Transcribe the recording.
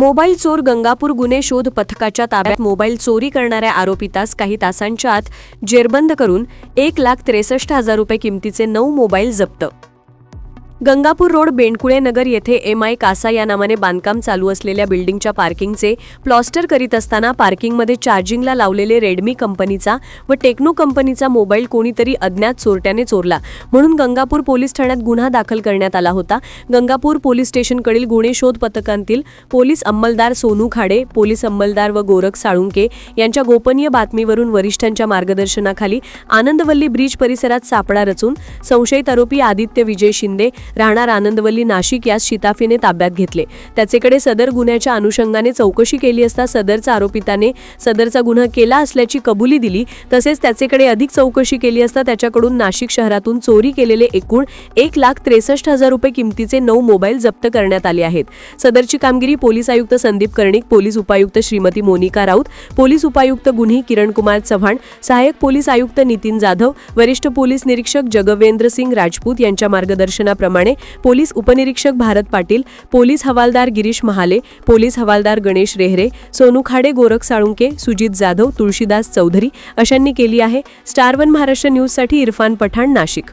Mobile चोर गंगापूर गुन्हे शोध पथकाच्या ताब्यात मोबाईल चोरी करणाऱ्या आरोपीतास काही तासांच्या आत जेरबंद करून एक लाख त्रेसष्ट हजार रुपये किमतीचे नऊ मोबाईल जप्त गंगापूर रोड बेंडकुळे नगर येथे एम आय कासा या नावाने बांधकाम चालू असलेल्या बिल्डिंगच्या पार्किंगचे प्लॉस्टर करीत असताना पार्किंगमध्ये चार्जिंगला लावलेले रेडमी कंपनीचा व टेक्नो कंपनीचा मोबाईल कोणीतरी अज्ञात चोरट्याने चोरला. म्हणून गंगापूर पोलीस ठाण्यात गुन्हा दाखल करण्यात आला होता. गंगापूर पोलीस स्टेशनकडील गुन्हे शोध पथकांतील पोलीस अंमलदार सोनू खाडे पोलीस अंमलदार व गोरख साळुंके यांच्या गोपनीय बातमीवरून वरिष्ठांच्या मार्गदर्शनाखाली आनंदवल्ली ब्रिज परिसरात सापळा रचून संशयित आरोपी आदित्य विजय शिंदे राहणार आनंदवल्ली नाशिक यास शिताफीने ताब्यात घेतले. त्याचेकडे सदर गुन्ह्याच्या अनुषंगाने चौकशी केली असता सदरचा आरोपिताने सदरचा गुन्हा केला असल्याची कबुली दिली तसेच त्याचेकडे अधिक चौकशी केली असता त्याच्याकडून नाशिक शहरातून चोरी केलेले एकूण एक लाख त्रेसष्ट हजार रुपये किमतीचे नऊ मोबाईल जप्त करण्यात आले आहेत. सदरची कामगिरी पोलीस आयुक्त संदीप कर्णिक पोलीस उपायुक्त श्रीमती मोनिका राऊत पोलीस उपायुक्त गुन्हे किरण कुमार चव्हाण सहाय्यक पोलीस आयुक्त नितीन जाधव वरिष्ठ पोलीस निरीक्षक जगवेंद्र सिंग राजपूत यांच्या मार्गदर्शनाप्रमाणे पोलीस उपनिरीक्षक भारत पाटील पोलीस हवालदार गिरीश महाले पोलीस हवालदार गणेश रेहरे सोनू खाडे गोरख साळुंके सुजित जाधव तुळशीदास चौधरी अशांनी केली आहे. स्टार वन महाराष्ट्र न्यूजसाठी इरफान पठाण नाशिक.